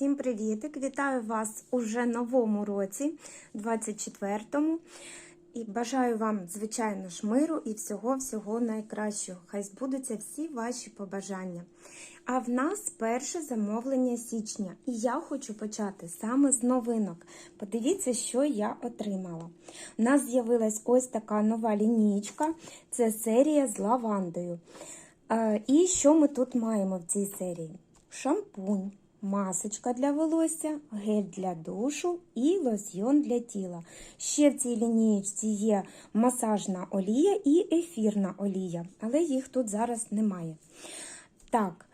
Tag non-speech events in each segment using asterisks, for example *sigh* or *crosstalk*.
Всім привітик! Вітаю вас уже новому році, 24-му. І бажаю вам, звичайно ж, миру і всього-всього найкращого. Хай збудуться всі ваші побажання. А в нас перше замовлення січня. І я хочу почати саме з новинок. Подивіться, що я отримала. У нас з'явилась ось така нова лінійка. Це серія з лавандою. Е, І що ми тут маємо в цій серії? Шампунь, масочка для волосся, гель для душу і лосьйон для тіла. Ще в цій лінієчці є масажна олія і ефірна олія, але їх тут зараз немає. Так,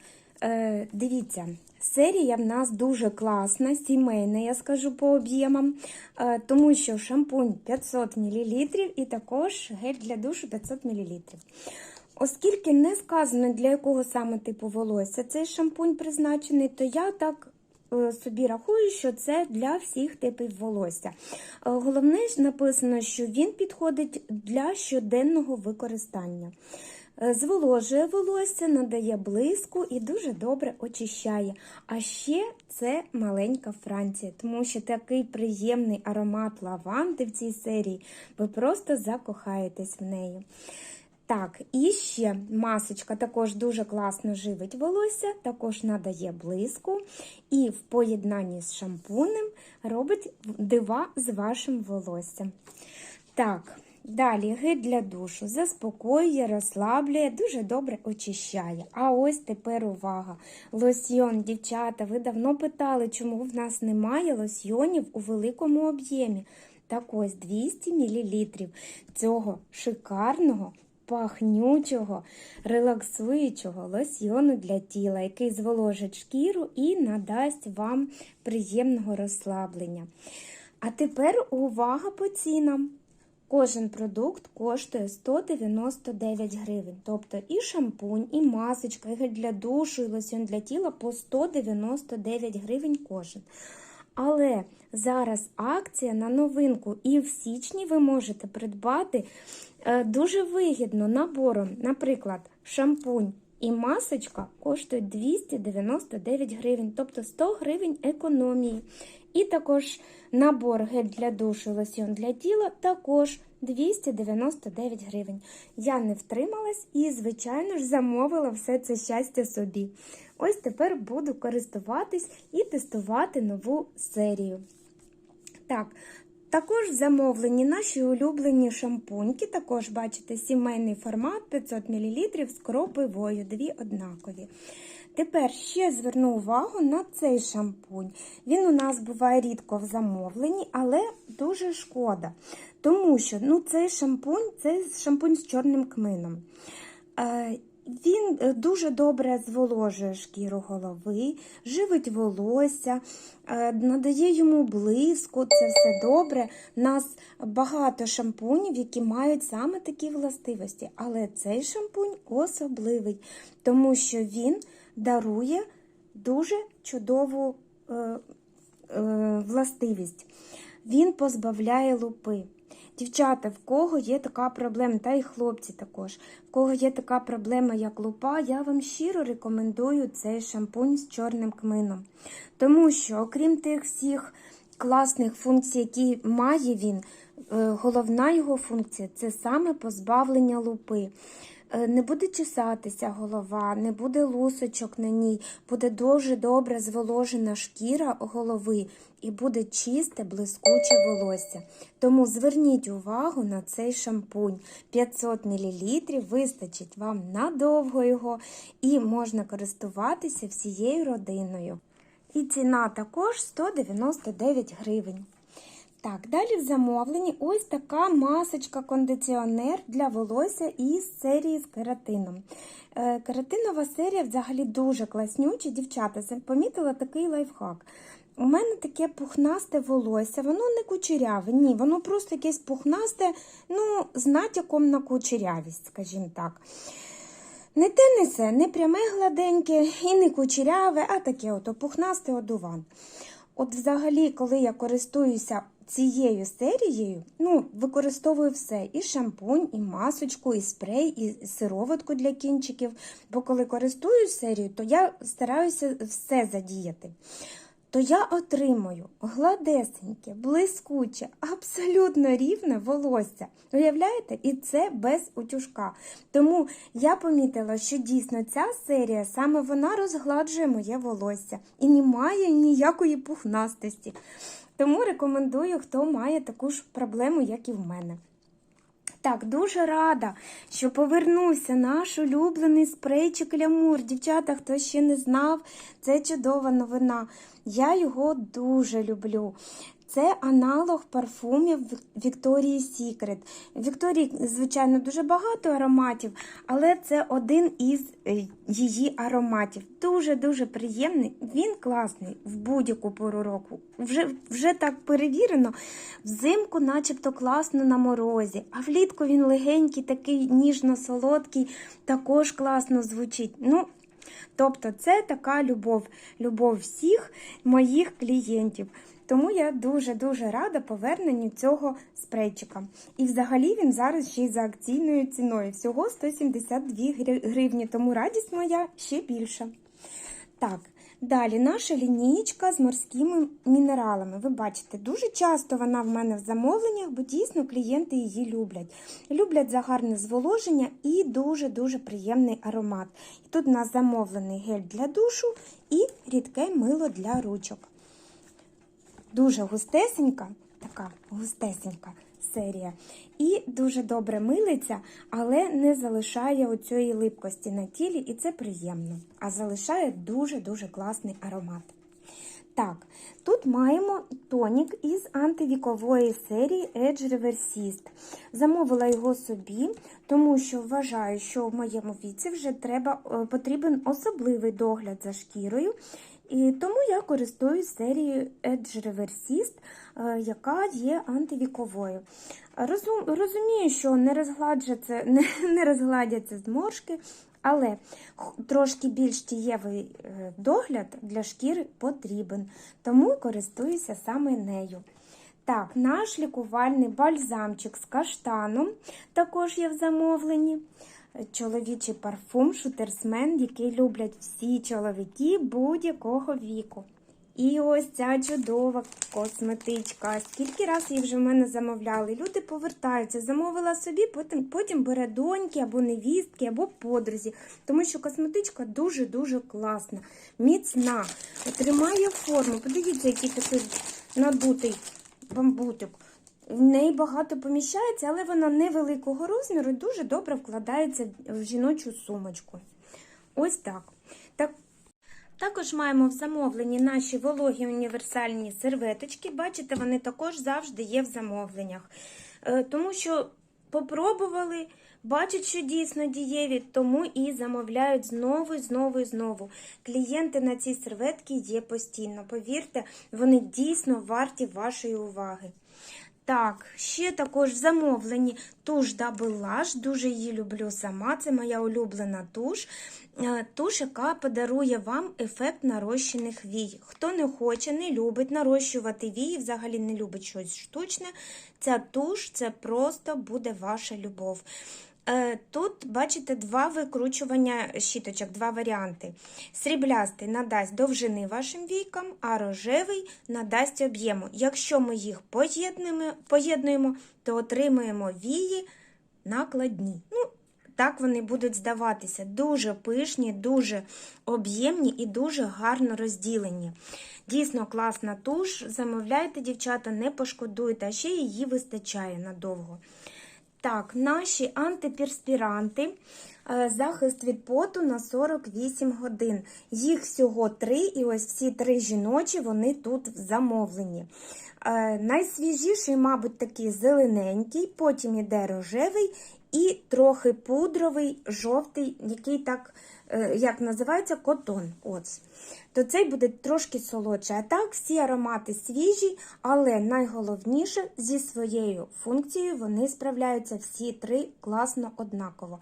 е, дивіться, серія в нас дуже класна, сімейна, я скажу по об'ємам, е, тому що шампунь 500 мл і також гель для душу 500 мл. Оскільки не сказано, для якого саме типу волосся цей шампунь призначений, то я так е, собі рахую, що це для всіх типів волосся. Е, Головне ж написано, що він підходить для щоденного використання. Е, Зволожує волосся, надає блиску і дуже добре очищає. А ще це маленька Франція, тому що такий приємний аромат лаванди в цій серії, ви просто закохаєтесь в неї. Так, і ще масочка також дуже класно живить волосся, також надає блиску і в поєднанні з шампунем робить дива з вашим волоссям. Так, далі гель для душу заспокоює, розслаблює, дуже добре очищає. А ось тепер увага. Лосьйон, дівчата, ви давно питали, чому в нас немає лосьйонів у великому об'ємі. Так ось 200 мл цього шикарного пахнючого, релаксуючого лосьйону для тіла, який зволожить шкіру і надасть вам приємного розслаблення. А тепер увага по цінам. Кожен продукт коштує 199 гривень. Тобто і шампунь, і масочка, і гель для душу, і лосьон для тіла по 199 гривень кожен. Але зараз акція на новинку, і в січні ви можете придбати е, дуже вигідно набором, наприклад, шампунь і масочка коштують 299 гривень, тобто 100 гривень економії. І також набор гель для душу, лосьон для тіла також 299 гривень. Я не втрималась і, звичайно ж, замовила все це щастя собі. Ось тепер буду користуватись і тестувати нову серію. Так, також замовлені наші улюблені шампуньки, також бачите, сімейний формат 500 мл з кропивою, дві однакові. Тепер ще зверну увагу на цей шампунь. Він у нас буває рідко в замовленні, але дуже шкода. Тому що ну, цей шампунь це шампунь з чорним кмином. Він е, дуже добре зволожує шкіру голови, живить волосся, е, надає йому блиску, це все добре. Нас багато шампунів, які мають саме такі властивості. Але цей шампунь особливий, тому що він дарує дуже чудову е, е, властивість. Він позбавляє лупи. Дівчата, в кого є така проблема, та й хлопці також, в кого є така проблема, як лупа, я вам щиро рекомендую цей шампунь з чорним кмином. Тому що, окрім тих всіх класних функцій, які має він, е, головна його функція це саме позбавлення лупи. Е, Не буде чесатися голова, не буде лусочок на ній, буде дуже добре зволожена шкіра голови і буде чисте, блискуче волосся. Тому зверніть увагу на цей шампунь. 500 мл вистачить вам надовго його і можна користуватися всією родиною. І ціна також 199 гривень. Так, далі в замовленні ось така масочка-кондиціонер для волосся із серії з кератином. Е, Кератинова серія взагалі дуже класнюча. Дівчата, помітила такий лайфхак. У мене таке пухнасте волосся, воно не кучеряве, ні, воно просто якесь пухнасте, ну, з натяком на кучерявість, скажімо так. Не те не се, не пряме гладеньке і не кучеряве, а таке ото пухнасте одуван. От взагалі, коли я користуюся цією серією, ну, використовую все: і шампунь, і масочку, і спрей, і сироватку для кінчиків. Бо коли користуюсь серією, то я стараюся все задіяти. То я отримую гладесеньке, блискуче, абсолютно рівне волосся. Уявляєте? І це без утюжка. Тому я помітила, що дійсно ця серія саме вона розгладжує моє волосся і не має ніякої пухнастості. Тому рекомендую, хто має таку ж проблему, як і в мене. Так, дуже рада, що повернувся наш улюблений спрейчик Лямур. Дівчата, хто ще не знав, це чудова новина. Я його дуже люблю. Це аналог парфумів Вікторії Сікрет. Вікторії, звичайно, дуже багато ароматів, але це один із е, її ароматів. Дуже-дуже приємний. Він класний в будь-яку пору року. Вже, вже так перевірено. Взимку, начебто, класно на морозі, а влітку він легенький, такий ніжно-солодкий, також класно звучить. Ну, Тобто, це така любов, любов всіх моїх клієнтів. Тому я дуже-дуже рада поверненню цього спрейчика. І взагалі він зараз ще й за акційною ціною. Всього 172 гривні, тому радість моя ще більша. Так, далі наша лінійка з морськими мінералами. Ви бачите, дуже часто вона в мене в замовленнях, бо дійсно клієнти її люблять. Люблять за гарне зволоження і дуже-дуже приємний аромат. І тут у нас замовлений гель для душу і рідке мило для ручок. Дуже густесенька, така густесенька серія. І дуже добре милиться, але не залишає оцієї липкості на тілі, і це приємно. А залишає дуже-дуже класний аромат. Так, тут маємо тонік із антивікової серії Edge Reversist. Замовила його собі, тому що вважаю, що в моєму віці вже треба, е, потрібен особливий догляд за шкірою. І тому я користуюсь серією Edge Reversist, е, яка є антивіковою. Розум, розумію, що не розгладяться, *laughs* не, не розгладяться зморшки, але трошки більш дієвий е, догляд для шкіри потрібен, тому користуюся саме нею. Так, наш лікувальний бальзамчик з каштаном також є в замовленні. Чоловічий парфум Шутерсмен, який люблять всі чоловіки будь-якого віку. І ось ця чудова косметичка. Скільки раз її вже в мене замовляли. Люди повертаються, замовила собі, потім, потім бере доньки або невістки, або подрузі. Тому що косметичка дуже-дуже класна, міцна, тримає форму. Подивіться, який такий надутий бамбутик. В неї багато поміщається, але вона невеликого розміру і дуже добре вкладається в жіночу сумочку. Ось так. так. Також маємо в замовленні наші вологі універсальні серветочки. Бачите, вони також завжди є в замовленнях. Е, Тому що попробували, бачать, що дійсно дієві, тому і замовляють знову, знову і знову. Клієнти на ці серветки є постійно. Повірте, вони дійсно варті вашої уваги. Так, ще також в замовленні туш Double. Дуже її люблю сама. Це моя улюблена туш. Е, Туш, яка подарує вам ефект нарощених вій. Хто не хоче, не любить нарощувати вії, взагалі не любить щось штучне. Ця туш це просто буде ваша любов. Е, Тут, бачите, два викручування щіточок, два варіанти. Сріблястий надасть довжини вашим війкам, а рожевий надасть об'єму. Якщо ми їх поєднуємо, то отримуємо вії накладні. Ну, так вони будуть здаватися. Дуже пишні, дуже об'ємні і дуже гарно розділені. Дійсно класна туш. Замовляйте, дівчата, не пошкодуйте, а ще її вистачає надовго. Так, наші антиперспіранти. е, Захист від поту на 48 годин. Їх всього три, і ось всі три жіночі, вони тут замовлені. Е, Найсвіжіший, мабуть, такий зелененький, потім іде рожевий і трохи пудровий, жовтий, який так, е, як називається, котон. Ось. То цей буде трошки солодше. А так, всі аромати свіжі, але найголовніше зі своєю функцією вони справляються всі три класно однаково.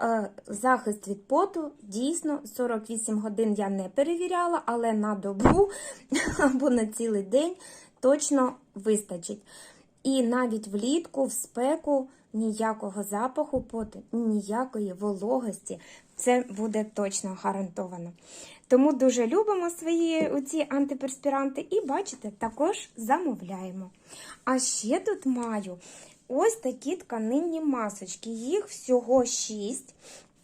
Е, Захист від поту дійсно 48 годин я не перевіряла, але на добу *laughs* або на цілий день точно вистачить. І навіть влітку, в спеку ніякого запаху поту, ніякої вологості. Це буде точно гарантовано. Тому дуже любимо свої оці антиперспіранти і, бачите, також замовляємо. А ще тут маю ось такі тканинні масочки. Їх всього 6.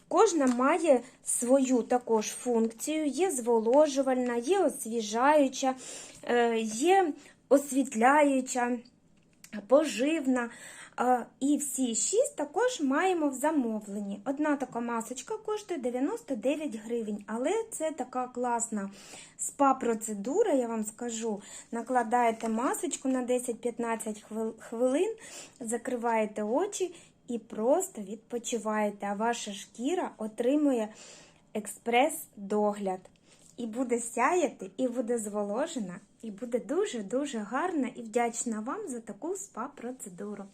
Кожна має свою також функцію, є зволожувальна, є освіжаюча, е, є освітляюча, поживна. І всі шість також маємо в замовленні. Одна така масочка коштує 99 гривень, але це така класна спа-процедура, я вам скажу. Накладаєте масочку на 10-15 хвилин, закриваєте очі і просто відпочиваєте, а ваша шкіра отримує експрес-догляд. І буде сяяти, і буде зволожена, і буде дуже-дуже гарна і вдячна вам за таку спа-процедуру.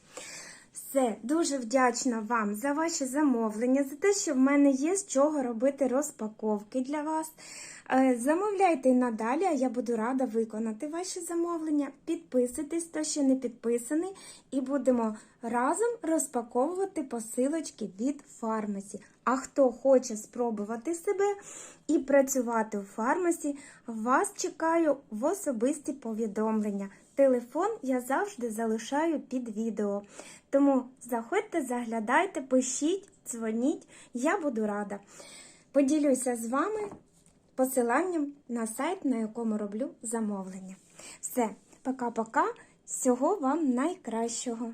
Все, дуже вдячна вам за ваші замовлення, за те, що в мене є з чого робити розпаковки для вас. Е, Замовляйте надалі, а я буду рада виконати ваші замовлення. Підписуйтесь, хто ще не підписаний, і будемо разом розпаковувати посилочки від фармасі. А хто хоче спробувати себе і працювати у фармасі, вас чекаю в особисті повідомлення. Телефон я завжди залишаю під відео. Заходьте, заглядайте, пишіть, дзвоніть, я буду рада. Поділюся з вами посиланням на сайт, на якому роблю замовлення. Все, пока-пока. Всього вам найкращого!